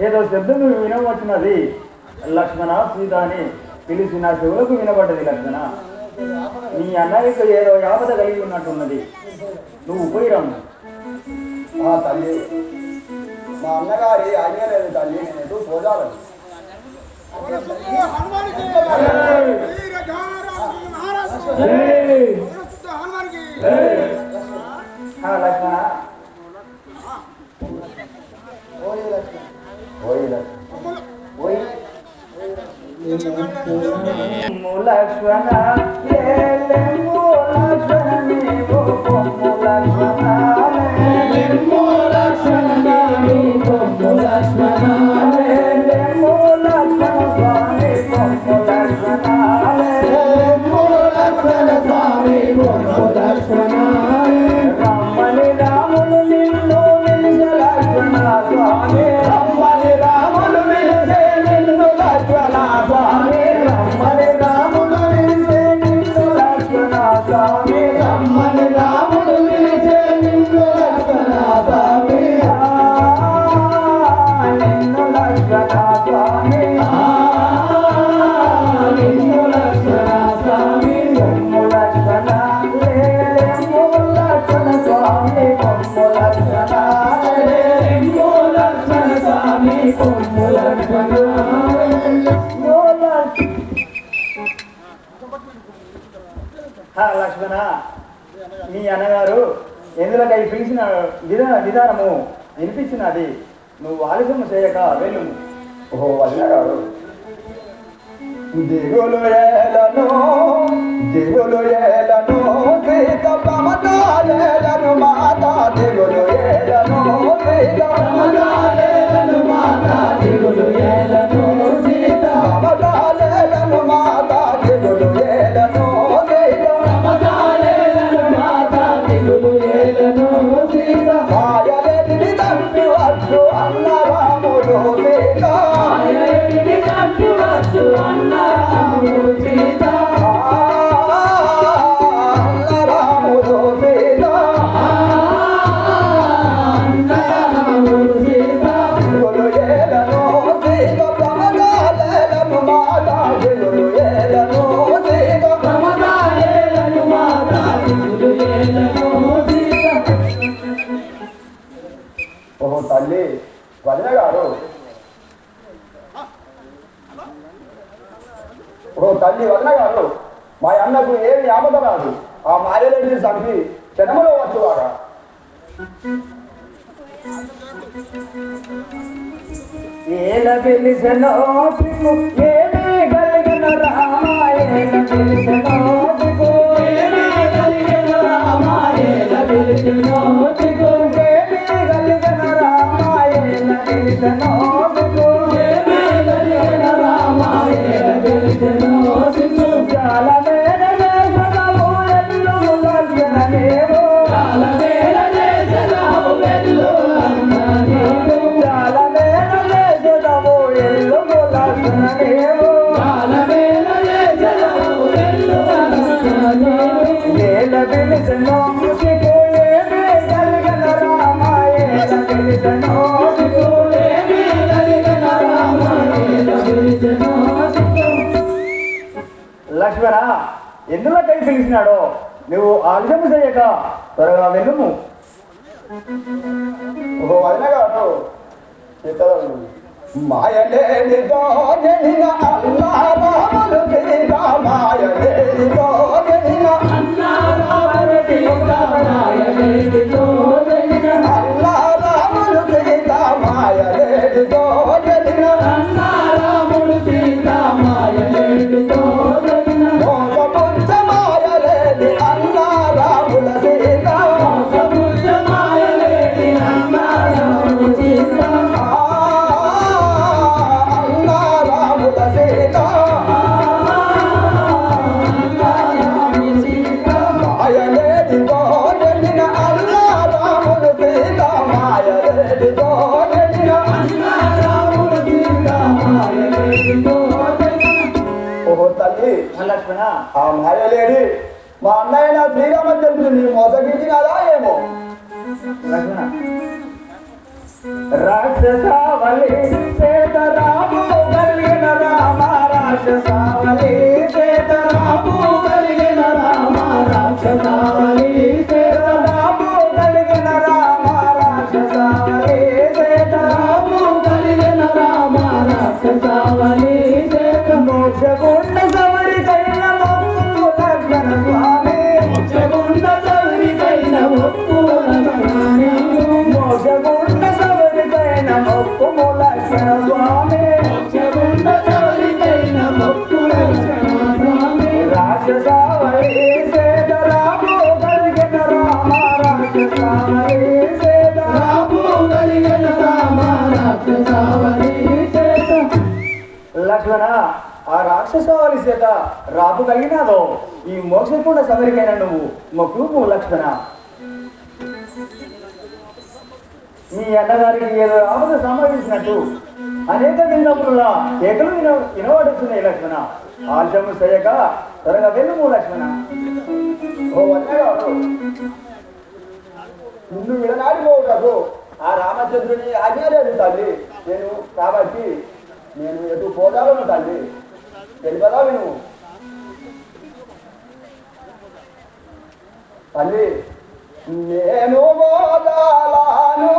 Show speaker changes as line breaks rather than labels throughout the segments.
ఏదో శబ్దం వినబడుతున్నది. లక్ష్మణ సీత అని పిలిచి నా చెవులకు వినబడ్డది లక్ష్మణ. నీ అన్నయ్యకు ఏదో యాపద కలిగి ఉన్నట్టున్నది. నువ్వు పోయి రమ్ము.
ఆ తల్లి మా అన్నగారి ఆజ్ఞ లేదు తల్లి నేను
ఆ, లక్ష్మణ.
లక్ష్మణ. ఓయ్ లక్ష్మణ ఓయ్
కొమ్ము లక్ష్మణ ఏలెమ్ము లక్ష్మణ నీవు కొమ్ము లక్ష్మణ ராமே தம்மனே మీ అన్నగారు ఎందులోకై పిలిచిన విధా విధానము వినిపించినది? నువ్వు ఆలస్యం చేయక వెళ్ళు.
ఓహో అన్నగారు. దిగులు ఏలను దిగులు ఏలను సీత ప్రమదాలేలను మాత దిగులు ఏలను సీత ప్రమదాలేలను అన్నగారు మా అన్నకు ఏమి ఆపద రాదు. ఆ మాయలేడిని చంపి క్షణములో వచ్చువాగా
ఏల ఏమి కలిగిన రామాయణ ఏమి కలిగిన రామాయణ ఏమి కలిగిన ఎందులో పిలిచినాడో నువ్వు ఆలస్యం చేయక త్వరగా వెళ్ళము.
ఓహో వదిన అల్లా ఆ మాయలేడి మా అన్నయ్య నా శ్రీరామచంద్రుని నీ మోసగించినాదా ఏమో?
రాక్షసావళి సీతరాము కలిగిన రామ రాక్షసావళి. లక్ష్మణ ఆ రాక్షసావళి చేత రాపు కలిగినాదో? ఈ మోక్షకుండా సమరికైన నువ్వు మొక్కు లక్ష్మణ. మీ అన్నగారికి ఏదో ఆపద సంభవించినట్టు అనేక విన్నప్పుడులా కేకలు విన వినబడుతున్నాయి లక్ష్మణ. ఆలస్యము చేయక త్వరగా వెళ్ళుము లక్ష్మణ.
ఓ వచ్చాడు నిన్ను విడనాడిపోవుటకు ఆ రామచంద్రుని ఆజ్ఞ లేదు తల్లి. నేను కాబట్టి నేను ఎటు పోదాలను తల్లి. తెలిపదా విను? తల్లి నేను పోదాలను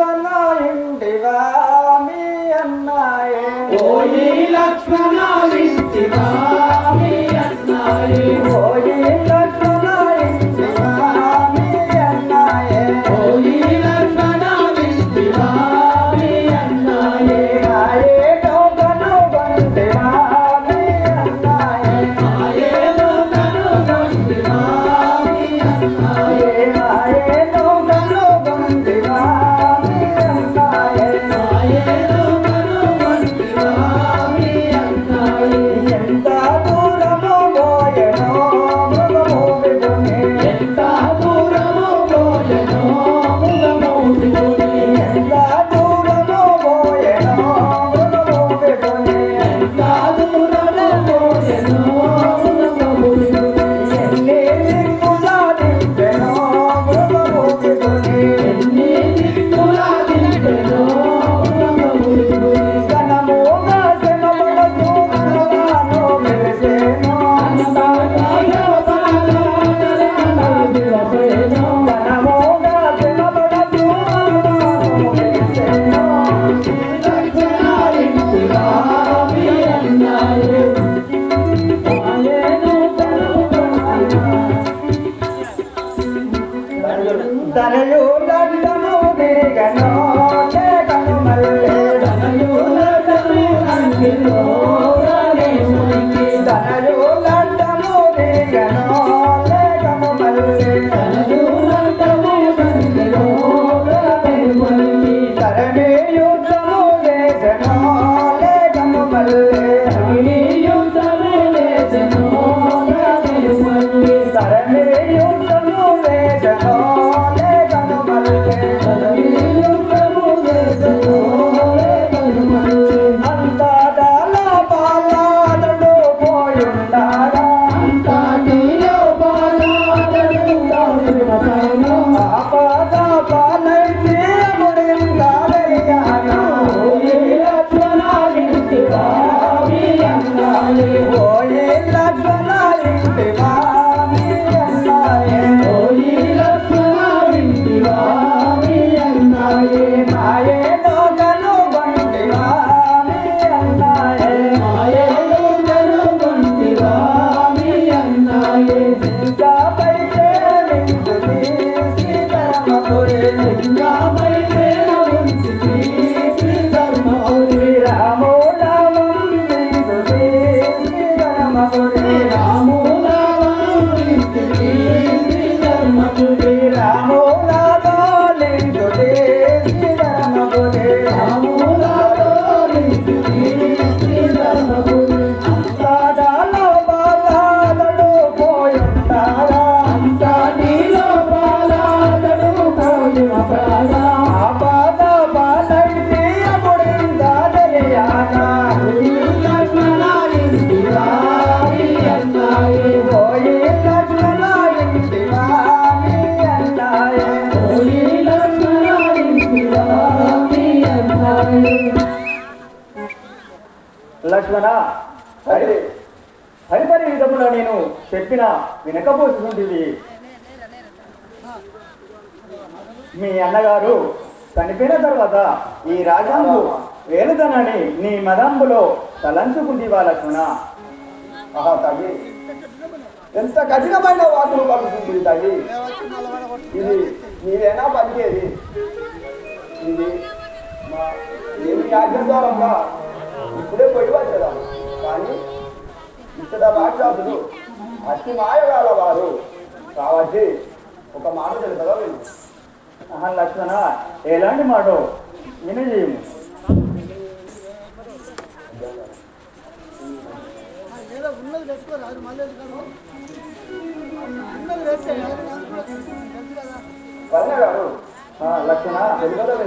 లక్ష్మణుండివా మీ అన్నాయే.
ఓ లక్ష్మణ
我的老。వలన తదితరి విధములో నేను చెప్పిన వినకపోతుంది మీ అన్నగారు చనిపోయిన తర్వాత ఈ రాజాంగు వేలుదనని నీ మదాంబులో తలంచుకుంది లక్ష్మణ.
తల్లి ఎంత కఠినమైన వాటిలో పలుకుతుంది తల్లి ఇది నీవేనా పలికేది? ఇది మా ఏమి ద్వారా కానీ ఇక్కడ రాక్షసులు అతి మాయగాల వారు. కాబట్టి ఒక మాట తెలుసా వీళ్ళు
ఆహా లక్ష్మణ ఎలాంటి మాట
నేనే చేయము పెట్టుకోరాదు తెలుగు ఉన్నది
పెడితే లక్ష్మణ
తెలుగు కదా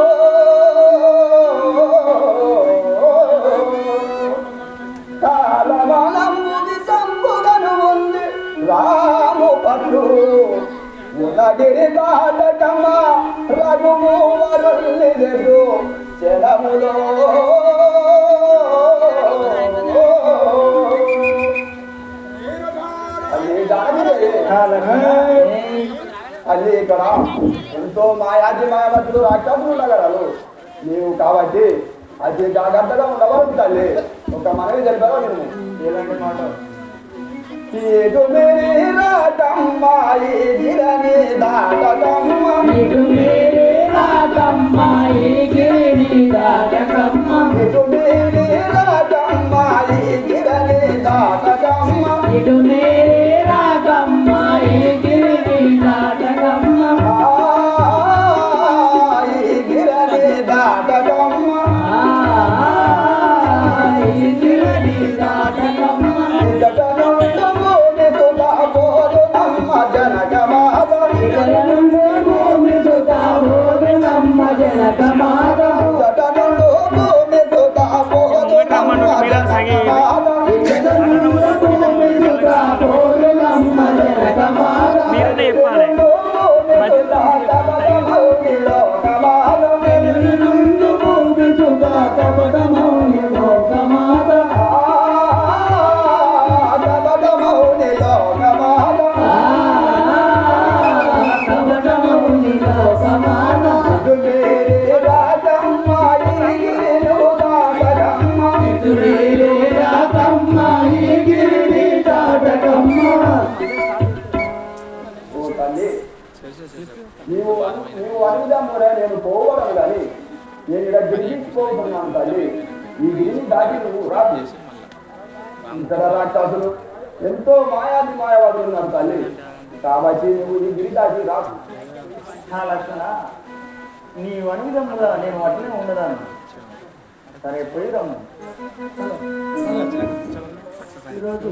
రాము పట్టు ఉనగిరి దాటకమ్మ రఘుము వరులిదెదు శరములో అది ఇక్కడ ఎంతో మాయాది మాయవతులు రాక్షసులు నగరాలు. నీవు కాబట్టి అది జాగ్రత్తగా ఉండవలసి తల్లి. ఒక మనవి తెలిపారా నేను
ఎలాంటి మాట.
ఏదు మేరీ రాటమ్మ ఈ గిరని నీవు నీవు అనుదామురా నేను పోవడం కానీ నేను ఇక్కడ గిరిగిపోతున్నాను తల్లి. ఈ గిరిని దాటి నువ్వు రాదు ఇతర రాక్షసులు ఎంతో మాయాది మాయవాదులు ఉన్నారు తల్లి. కాబట్టి నువ్వు ఈ గిరి దాటి రాదు
నా లక్షణ నీ వణిదముగా నేను అట్లనే ఉండదాను. సరే పోయి రమ్ము.
ఈరోజు